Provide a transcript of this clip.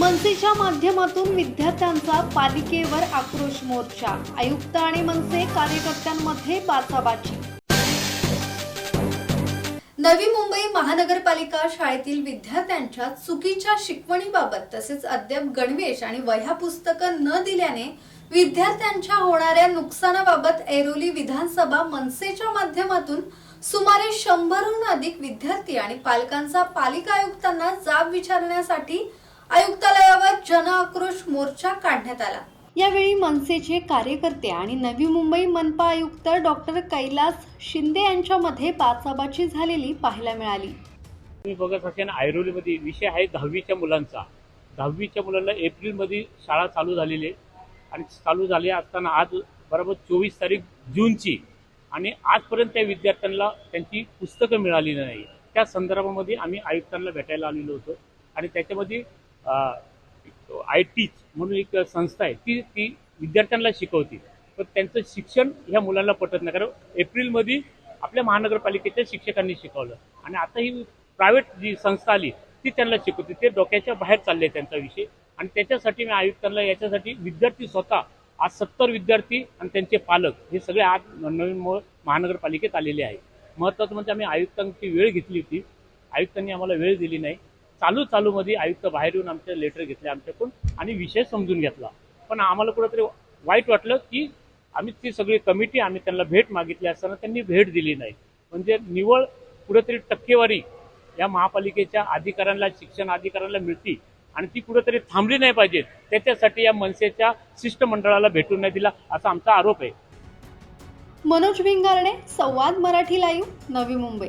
मनसेच्या माध्यमातून विद्यार्थ्यांचा पालिकेवर आक्रोश मोर्चा. आयुक्त आणि मनसे कार्यकर्त्यांमध्ये बाचाबाची. नवी मुंबई महानगरपालिका शाळेतील विद्यार्थ्यांच्या चुकीच्या शिकवणीबाबत तसेच अद्याप गणवेश आणि वह्या पुस्तकं न दिल्याने विद्यार्थ्यांच्या होणाऱ्या नुकसानाबाबत ऐरोली विधानसभा मनसेच्या माध्यमातून सुमारे शंभरहून अधिक विद्यार्थी आणि पालकांचा पालिका आयुक्तांना जाब विचारण्यासाठी आयुक्तालयावर जन आक्रोश मोर्चा काढण्यात आला. यावेळी मनसेचे कार्यकर्ते आणि नवी मुंबई मनपा आयुक्त डॉक्टर कैलास शिंदे यांच्यामध्ये बाचाबाची झालेली पाहायला मिळाली. तुम्ही बघत असेल ऐरोलीमध्ये विषय आहे दहावीच्या मुलांचा. दहावीच्या मुलांना एप्रिलमध्ये शाळा चालू झालेली आहे. आणि चालू झाली असताना आज बरोबर चोवीस तारीख जूनची. आणि आजपर्यंत त्या विद्यार्थ्यांना त्यांची पुस्तकं मिळाली नाही. त्या संदर्भामध्ये आम्ही आयुक्तांना भेटायला आलेलो होतो. आणि त्याच्यामध्ये आय टीच म्हणून एक संस्था आहे ती ती विद्यार्थ्यांना शिकवते. पण त्यांचं शिक्षण ह्या मुलांना पटत नाही. कारण एप्रिलमध्ये आपल्या महानगरपालिकेच्या शिक्षकांनी शिकवलं. आणि आता ही प्रायव्हेट जी संस्था आली ती त्यांना शिकवते. ते डोक्याच्या बाहेर चालले त्यांचा विषय. आणि त्याच्यासाठी मी आयुक्तांना याच्यासाठी विद्यार्थी स्वतः आज सत्तर विद्यार्थी आणि त्यांचे पालक हे सगळे आज नवीन महानगरपालिकेत आलेले आहे महत्त्वाचं म्हणजे आम्ही आयुक्तांची वेळ घेतली होती. आयुक्तांनी आम्हाला वेळ दिली नाही. चालू चालूमध्ये आयुक्त बाहेर येऊन आमचे लेटर घेतले आमच्याकडून आणि विषय समजून घेतला. पण आम्हाला कुठंतरी वाईट वाटलं की आम्ही ती सगळी कमिटी आम्ही त्यांना भेट मागितली असताना त्यांनी भेट दिली नाही. म्हणजे निवळ कुठेतरी टक्केवारी या महापालिकेच्या अधिकाऱ्यांना शिक्षण अधिकाऱ्यांना मिळती आणि ती कुठेतरी थांबली नाही पाहिजे. त्याच्यासाठी या मनसेच्या शिष्टमंडळाला भेटून नाही दिला असा आमचा आरोप आहे. मनोज भिंगारणे संवाद मराठी लाईव्ह नवी मुंबई.